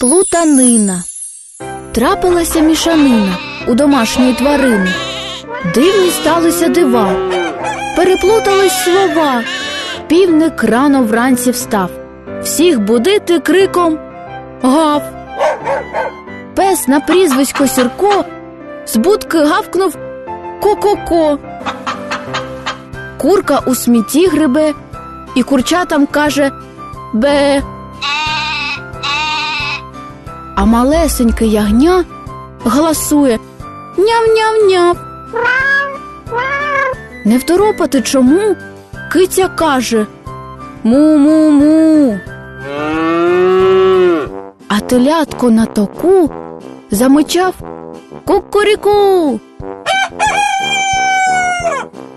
Плутанина. Трапилася мішанина у домашньої тварини. Дивні сталися дива. Переплутались слова. Півник рано вранці встав. Всіх будити криком Гав. Пес на прізвисько Сірко з будки гавкнув Ко-ко-ко. Курка у смітті грибе і курчатам каже Бе. А малесеньке ягня галасує Няв-няв-няв. Не второпати чому? Киця каже Му-му-му. А телятко на току замичав Кукуріку.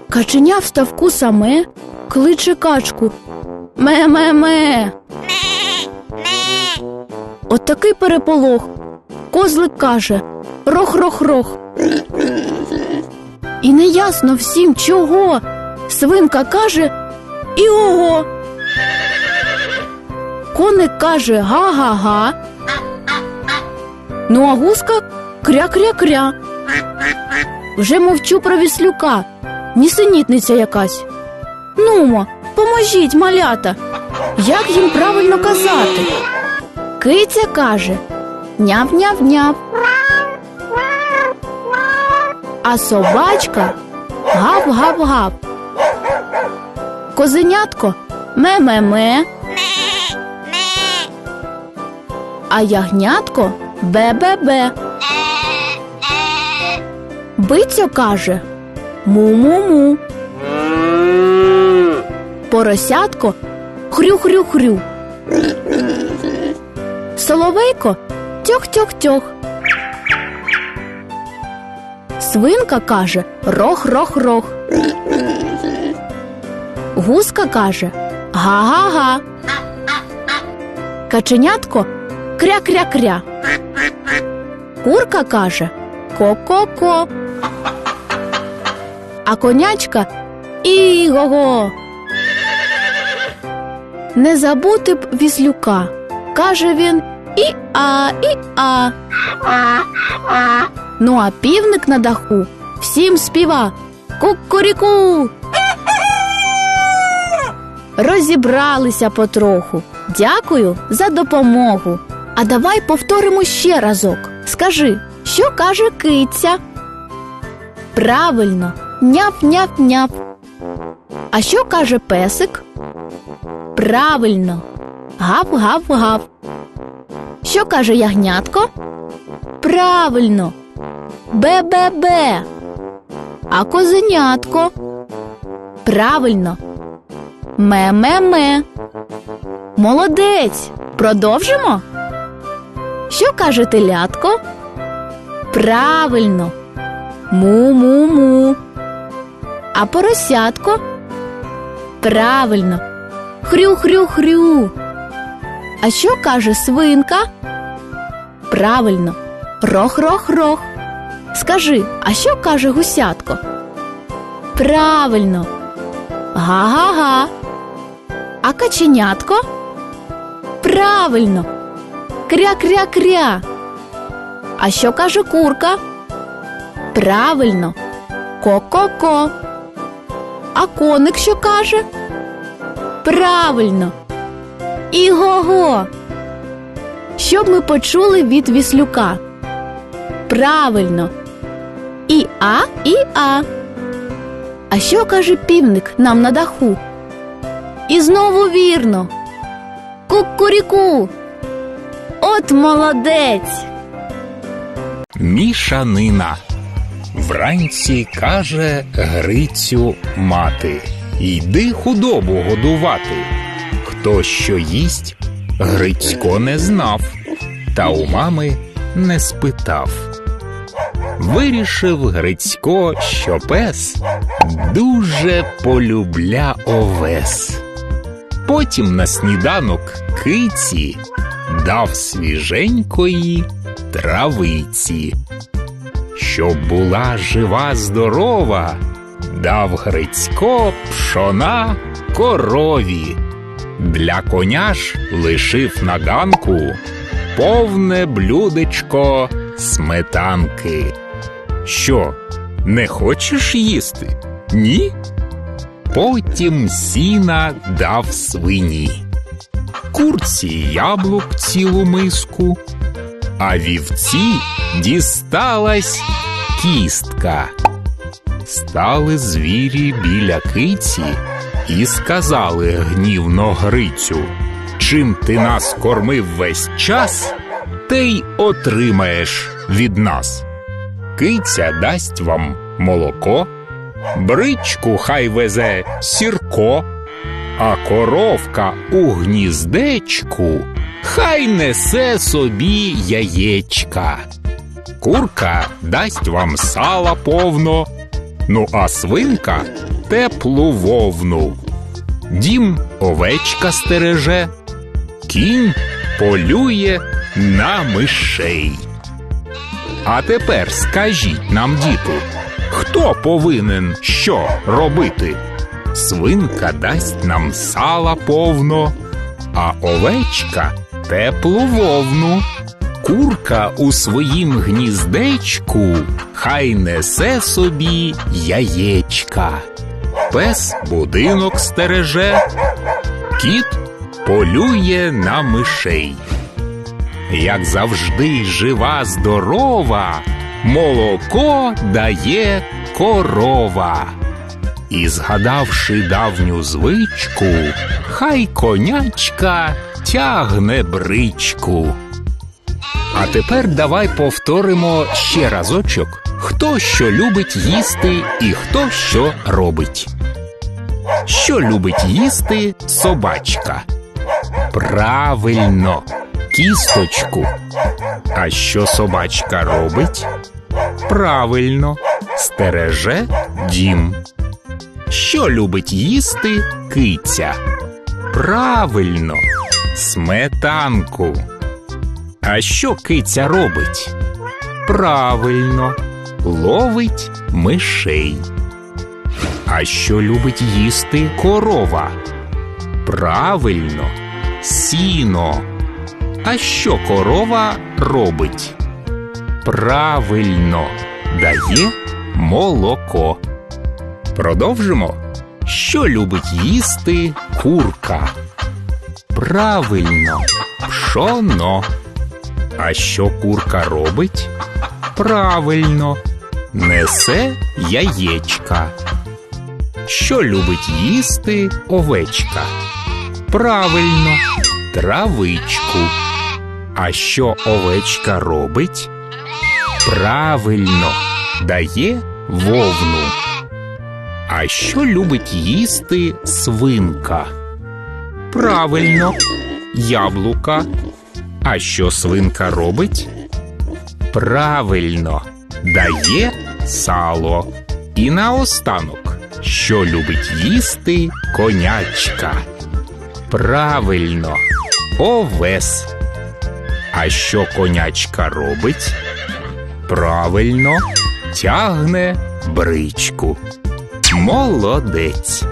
Каченя в ставку саме кличе качку Ме-ме-ме. От такий переполох. Козлик каже Рох-рох-рох. І неясно всім чого. Свинка каже і ого. Коник каже га-га-га. Ну а гуска кря-кря-кря. Вже мовчу про віслюка, нісенітниця якась. Нумо, поможіть, малята. Як їм правильно казати? Киця каже няв-няв-няв. А собачка гав-гав-гав. Козенятко ме-ме-ме. А ягнятко бе-бе-бе. Бицьо каже му-му-му. Поросятко хрю-хрю-хрю. Соловейко тьох-тьох-тьох. Свинка каже рох-рох-рох. Гуска каже га-га-га. Каченятко кря-кря-кря. Курка каже ко-ко-ко. А конячка іго-го. Не забути б віслюка. Каже він і-а, і-а. Ну а півник на даху всім співа Кукуріку. Розібралися потроху. Дякую за допомогу. А давай повторимо ще разок. Скажи, що каже киця? Правильно, няп-няп-няп. А що каже песик? Правильно, гав-гав-гав. Що каже ягнятко? Правильно, бе-бе-бе. А козенятко? Правильно, ме-ме-ме. Молодець. Продовжимо? Що каже телятко? Правильно. Му-му-му. А поросятко? Правильно. Хрю-хрю-хрю. А що каже свинка? Правильно. Рох-рох-рох. Скажи, а що каже гусятко? Правильно. Га-га-га. А каченятко? Правильно. Кря-кря-кря. А що каже курка? Правильно. Ко-ко-ко. А коник що каже? Правильно. Іго-го. Щоб ми почули від віслюка. Правильно. І а, і а. А що каже півник нам на даху? І знову вірно. Кукуріку. От молодець. Мішанина. Вранці каже Грицю мати. Йди худобу годувати. Хто що їсть, Грицько не знав, та у мами не спитав. Вирішив Грицько, що пес дуже полюбля овес. Потім на сніданок киці дав свіженької травиці. Щоб була жива здорова, дав Грицько пшона корові. Для коня ж лишив на ганку повне блюдечко сметанки. Що, не хочеш їсти? Ні? Потім сіна дав свині, курці яблук цілу миску, а вівці дісталась кістка. Стали звірі біля киці і сказали гнівно Грицю: Чим ти нас кормив весь час, те й отримаєш від нас. Киця дасть вам молоко, бричку хай везе сірко, а коровка у гніздечку хай несе собі яєчка. Курка дасть вам сала повно, ну а свинка теплу вовну. Дім овечка стереже, кінь полює на мишей. А тепер скажіть нам, діти, хто повинен що робити? Свинка дасть нам сала повно, а овечка теплу вовну. Курка у своїм гніздечку хай несе собі яєчка. Пес будинок стереже, кіт полює на мишей. Як завжди жива здорова, молоко дає корова. І згадавши давню звичку, хай конячка тягне бричку. А тепер давай повторимо ще разочок, хто що любить їсти і хто що робить. Що любить їсти собачка? Правильно, кісточку. А що собачка робить? Правильно, стереже дім. Що любить їсти киця? Правильно, сметанку. А що киця робить? Правильно, ловить мишей. А що любить їсти корова? Правильно, сіно. А що корова робить? Правильно, дає молоко. Продовжимо. Що любить їсти курка? Правильно, пшоно. А що курка робить? Правильно, несе яєчка. Що любить їсти овечка? Правильно, травичку. А що овечка робить? Правильно, дає вовну. А що любить їсти свинка? Правильно, яблука. А що свинка робить? Правильно, дає сало. І наостанок, що любить їсти конячка? Правильно, овес. А що конячка робить? Правильно, тягне бричку. Молодець.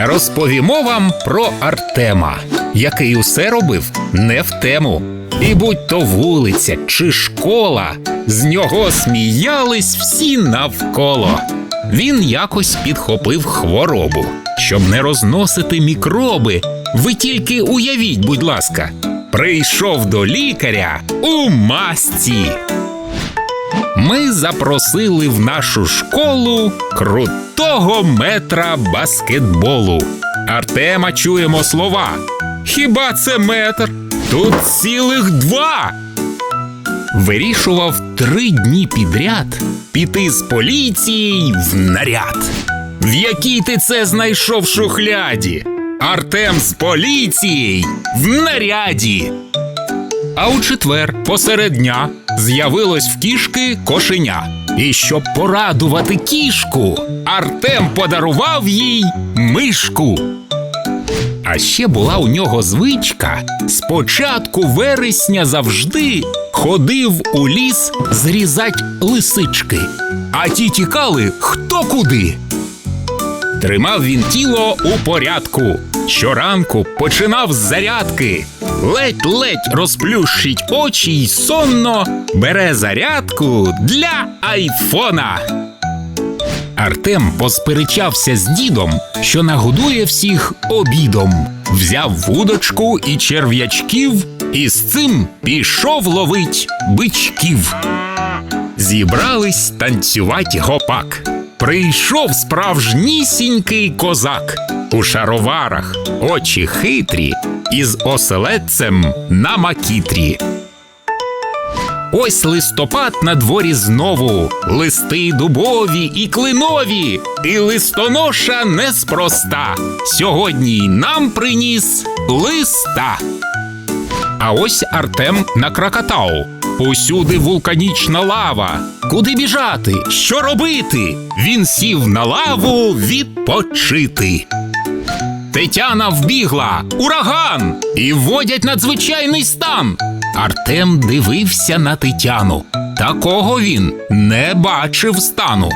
Розповімо вам про Артема, який усе робив не в тему. І будь то вулиця чи школа, з нього сміялись всі навколо. Він якось підхопив хворобу, щоб не розносити мікроби. Ви тільки уявіть, будь ласка, прийшов до лікаря у масці. Ми запросили в нашу школу крутого метра баскетболу. Артема чуємо слова. Хіба це метр? Тут цілих два. Вирішував три дні підряд піти з поліцією в наряд. В якій ти це знайшов шухляді? Артем з поліцією в наряді. А у четвер посеред дня з'явилось в кішки кошеня. І щоб порадувати кішку, Артем подарував їй мишку. А ще була у нього звичка з початку вересня завжди ходив у ліс зрізать лисички, а ті тікали хто куди. Тримав він тіло у порядку. Щоранку починав з зарядки. Ледь-ледь розплющить очі й сонно бере зарядку для айфона. Артем посперечався з дідом, що нагодує всіх обідом. Взяв вудочку і черв'ячків, і з цим пішов ловить бичків. Зібрались танцювать гопак. Прийшов справжнісінький козак у шароварах, очі хитрі, із оселедцем на макітрі. Ось листопад на дворі знову, листи дубові і клинові, і листоноша неспроста. Сьогодні нам приніс листа. А ось Артем на Кракатау. Усюди вулканічна лава. Куди біжати? Що робити? Він сів на лаву відпочити. Тетяна вбігла, ураган! І вводять надзвичайний стан. Артем дивився на Тетяну. Такого він не бачив стану.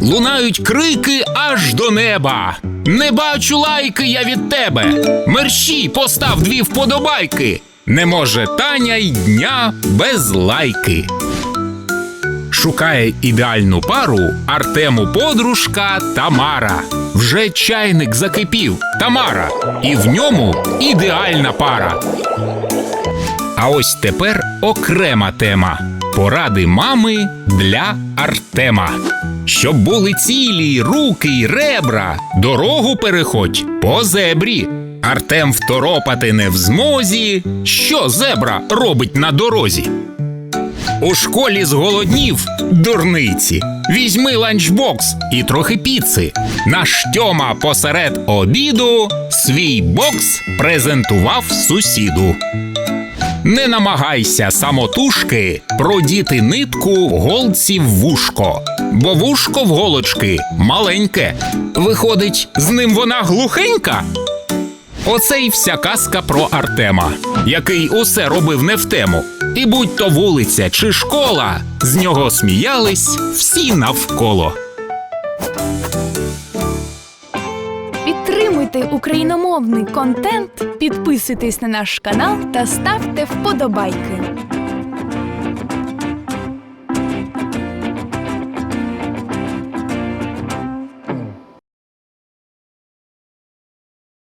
Лунають крики аж до неба. Не бачу лайки я від тебе. Мерщій постав дві вподобайки. Не може Таня й дня без лайки. Шукає ідеальну пару Артему подружка Тамара. Вже чайник закипів Тамара, і в ньому ідеальна пара. А ось тепер окрема тема поради мами для Артема. Щоб були цілі руки й ребра, дорогу переходь по зебрі. Артем второпати не в змозі. Що зебра робить на дорозі? У школі зголоднів дурниці. Візьми ланчбокс і трохи піци. Наш Тьома посеред обіду свій бокс презентував сусіду. Не намагайся самотужки продіти нитку голці в вушко, бо вушко в голочки маленьке. Виходить, з ним вона глухенька. Оце й вся казка про Артема, який усе робив не в тему. І будь то вулиця чи школа, з нього сміялись всі навколо. Підтримуйте україномовний контент, підписуйтесь на наш канал та ставте вподобайки.